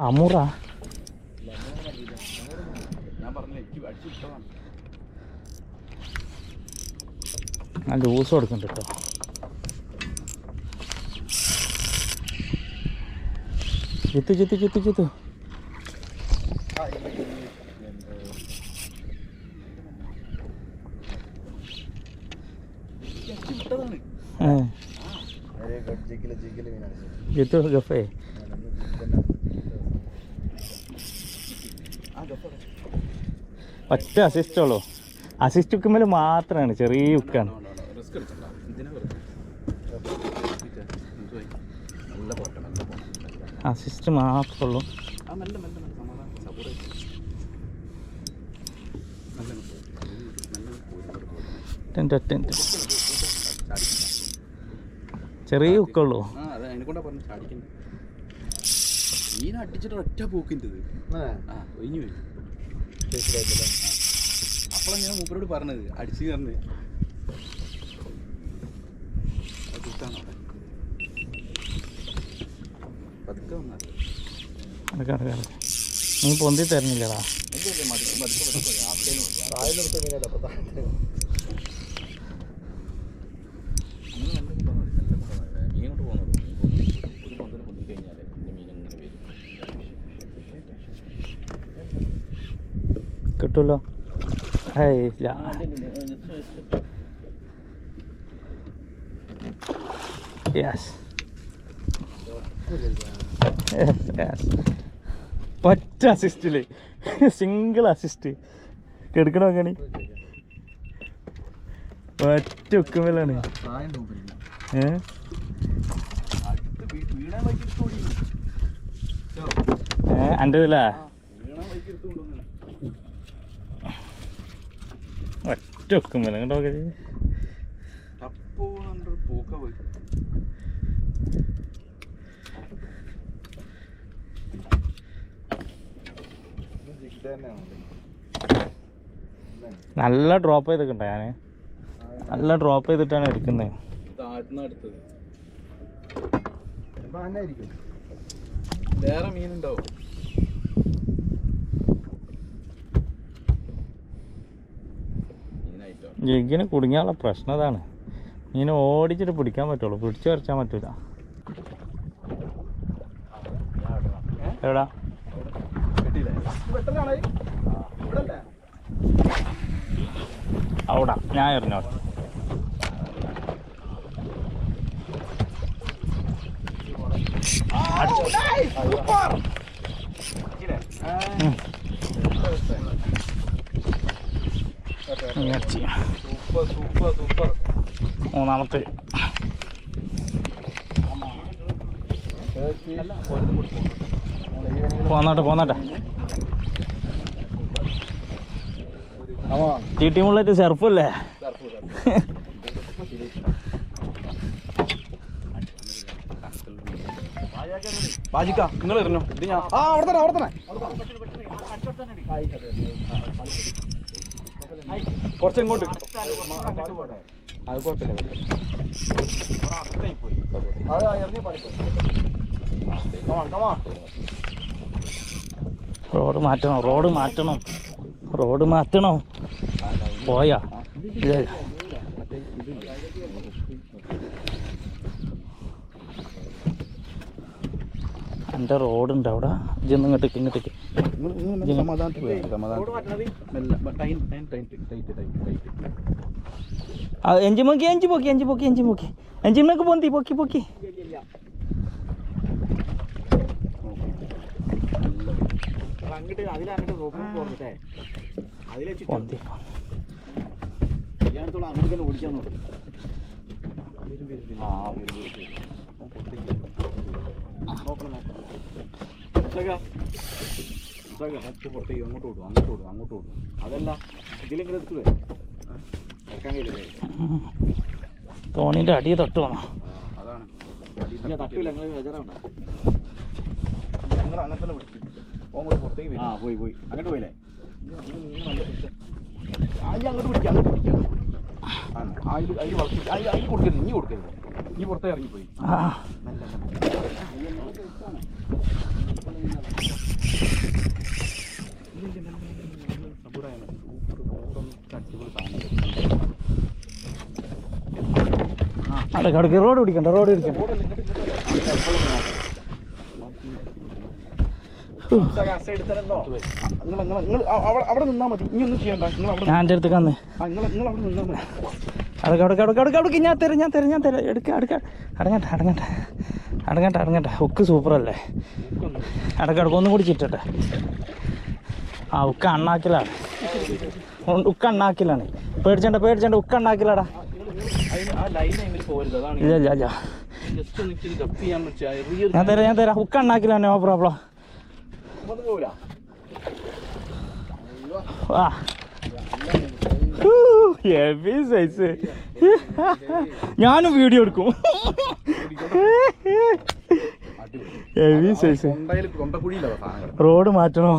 അമുറ. ഞാൻ ലൂസ് കൊടുക്കുന്നുണ്ട് കേട്ടോ. ചുത്ത് ചുത്ത് ചുത്ത് ചുത്ത്. ഏ. ചുത്തു ഗഫേ ആ ഗപ്പ ഒറ്റ അസിസ്റ്റ് ഉള്ളൂ. അസിസ്റ്റ് ഉക്കുമ്പോൾ മാത്രമാണ് ചെറിയ ഉക്കാണ്. അസിസ്റ്റ് മാത്രമുള്ളൂ ചെറിയ ഉക്കുള്ളൂ. അടിച്ചിട്ട് ഒറ്റ പോക്കിന്റെ ഒഴിഞ്ഞു അപ്പോഴാണ് ഞാൻ മൂപ്പരോട് പറഞ്ഞത്. അടിച്ചു കയറുന്നത്. പതുക്കെ വന്നാൽ അടക്ക അടക്ക നീ പൊന്തി തരുന്നില്ലടാ. മതുക്കെ പതുക്കെ പതുക്കെ ആപ്പേലും താഴെടുത്ത മീനല്ല അപ്പൊ താഴെ നിങ്ങൾ നല്ല കൊണ്ടുവന്നാൽ നല്ല കൊണ്ടുവന്നാൽ മീൻ കൊണ്ട് പോകുന്നത് ഒരു പന്തിനെ കൊണ്ടു കഴിഞ്ഞാൽ എന്റെ മീൻ ഇങ്ങനെ വരും കിട്ടുമല്ലോ ഇല്ല. യെസ് ഒറ്റ അസിസ്റ്റിൽ സിംഗിൾ അസിസ്റ്റ് എടുക്കണോ അങ്ങനെ ഒറ്റ എടുത്ത് ഏ? എന്റെ ഇതിലാ? ഒറ്റ ഒക്കും കേട്ടോ കണ്ടോ പൂക്ക പോയി. നല്ല ഡ്രോപ്പ് ചെയ്തിട്ടുണ്ട് ഞാൻ നല്ല ഡ്രോപ്പ് ചെയ്തിട്ടാണ് എടുക്കുന്നത് വേറെ മീനുണ്ടാവും. ജിഗിന് കുടുങ്ങിയാനുള്ള പ്രശ്നം അതാണ്. മീൻ ഓടിച്ചിട്ട് പിടിക്കാൻ പറ്റുള്ളൂ. പിടിച്ചു വരച്ചാൻ പറ്റൂല. എവിടാ? അവിടെ. ഞാൻ എറിഞ്ഞോട്ടെ. സൂപ്പർ സൂപ്പർ മൂന്നാമത്തെ. പോന്നോട്ടെ പോന്നോട്ടെ. ചീട്ടി മുള്ളറ്റ് ചെറുപ്പല്ലേ? ബാജിക്ക നിങ്ങൾ എറിഞ്ഞോ ഇത് ഞാൻ ആ അവിടെ തന്നെ അവിടെ തന്നെ. കുറച്ച് ഇങ്ങോട്ട്. അത് കുഴപ്പമില്ല റോഡ് മാറ്റണം റോഡ് മാറ്റണം റോഡ് മാറ്റണം. പോയാ. എന്റെ റോഡുണ്ട് അവിടെ. ഇജൊന്നും ഇങ്ങോട്ടേക്ക് ഇങ്ങോട്ടേക്ക്. സമാധാനത്തിൽ പോയാ മതി, സമാധാനത്തിൽ. മെല്ലെ, ബ- tight, tight, tight, tight, tight, tight. ആ എഞ്ചി പൊക്കി എഞ്ചി പൊക്കി എഞ്ചി പൊക്കി എഞ്ചി പൊക്കി. എഞ്ചിമ്മക്ക് പൊന്തി പൊക്കി പൊക്കി. ഓടിക്കാൻ നോക്കും. ആ, വരും, വരും, വരും. ഓൻ നോക്കണം നോക്കണം മറ്റു പുറത്തേക്ക് അങ്ങോട്ട് വിടും അങ്ങോട്ട് വിടും അങ്ങോട്ട് വിടും. അതല്ല ഇതിലെങ്കിലും എടുത്തേ ഇറക്കാൻ കഴിയില്ലേ തോണിന്റെ അടി തൊട്ട് വന്നോ. അതാണ്. ഇല്ല തട്ടില്ല ഞങ്ങൾ ബജറാവണ്ട. ഞങ്ങൾ അങ്ങനെ തന്നെ പിടിക്കും ഓൻ പുറത്തേക്ക് ആ പോയി പോയി. അങ്ങോട്ട് പോയില്ലേ? ആയി അങ്ങോട്ട് പിടിക്കാം അങ്ങോട്ട് പിടിക്കാം. അതിൽ അതിൽ വളർത്തി. അതിൽ കൊടുക്കരുത് നീ കൊടുക്കരുത്. നീ പുറത്തേ ഇറങ്ങിപ്പോയി. ആ. നല്ല. അവിടെ കിടക്ക് റോഡ് പിടിക്കണ്ട റോഡ് പിടിക്കണ്ട. ഞാൻ എന്റെ അടുത്തേക്ക് വന്നേ. നിങ്ങൾ അവിടെ നിന്നാ മതി. അടക്ക അടക്ക അടക്ക അടക്ക അടക്ക ഞാൻ തരാം ഞാൻ തരാം ഞാൻ തരാം. എടുക്ക അടക്ക അടങ്ങട്ടെ അടങ്ങട്ടെ അടങ്ങട്ടെ അടങ്ങട്ടെ. ഉക്ക് സൂപ്പറല്ലേ അടക്ക അടക്ക ഒന്നും കൂടി ചിറ്റട്ടെ. ആ ഉക്ക അണ്ണാക്കിലാണ്. ഉക്ക അണ്ണാക്കിലാണ്. പേടിച്ചണ്ട പേടിച്ചണ്ട ഉക്ക അണ്ണാക്കിലാടാ. ഇല്ല ഇല്ല ഇല്ല. ഞാൻ തരാം ഞാൻ തരാം. ഉക്ക അണ്ണാക്കിലാണ് നോ പ്രോബ്ലം ആ. ഹെവി സൈസ് ഞാനും വീഡിയോ എടുക്കും. ഹെവി സൈസ് റോഡ് മാറ്റണോ?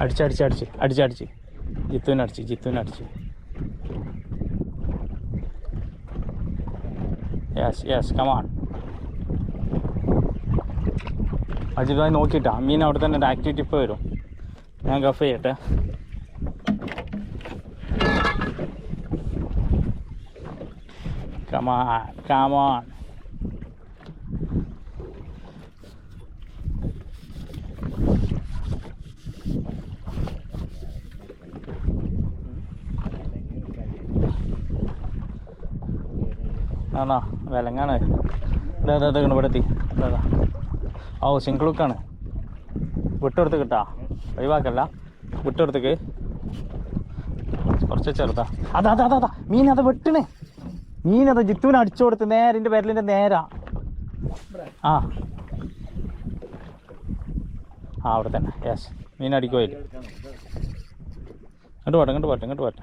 അടിച്ചടിച്ച് അടിച്ച് അടിച്ചടിച്ച് ജിത്തുവിനടിച്ച് ജിത്തുവിനടിച്ച് യെസ് യെസ് കമാൺ അജിതായി നോക്കിയിട്ട്. മീൻ അവിടെ തന്നെ ഒരു ആക്ടിവിറ്റി ഇപ്പോൾ വരും. ഞാൻ കഫ് ചെയ്യട്ടെ. കമാൻ കമാൺ ആണോ? വിലങ്ങാണ്. ഇതാ ഇതാ എത്തി. ഇതാ ഇതാ. സിംഗിൾ സിംഗിളുക്കാണ് വിട്ടെടുത്ത് കിട്ടാ. ഒഴിവാക്കല്ല വിട്ടെടുത്തേക്ക് കുറച്ച് ചെറുതാ. അതാ അതാ അതാ മീൻ അത് വെട്ടണേ. മീൻ അത് ജിത്തുവിന് അടിച്ചു കൊടുത്ത് നേരെ എന്റെ നേരാ. ആ. ആ അവിടെ തന്നെ. യെസ് മീൻ അടിക്കുമായില്ല ഇങ്ങോട്ട് പോട്ടെ ഇങ്ങോട്ട് പോട്ടെ ഇങ്ങോട്ട് പോട്ടെ.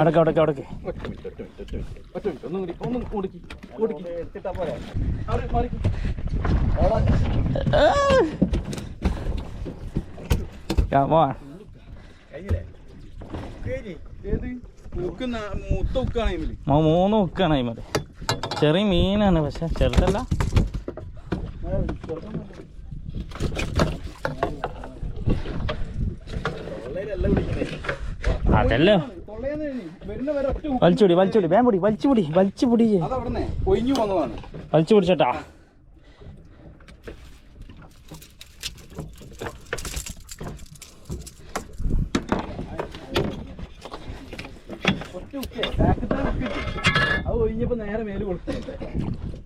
അടക്ക അടക്ക അടക്ക. മൂന്ന് ഉക്കാണ് അതിമത് ചെറിയ മീനാണ് പക്ഷെ ചെറുതല്ല. പിടിക്കുന്നേ അതല്ലോ? വലിച്ചുപിടി വലിച്ചുപിടി വേം പൊടി വലിച്ചുപിടി വലിച്ചുപിടി. വലിച്ചു പിടിച്ചട്ടാ. അത് ഒഴിഞ്ഞപ്പോ നേരെ മേൽ കൊടുക്കുന്നുണ്ട്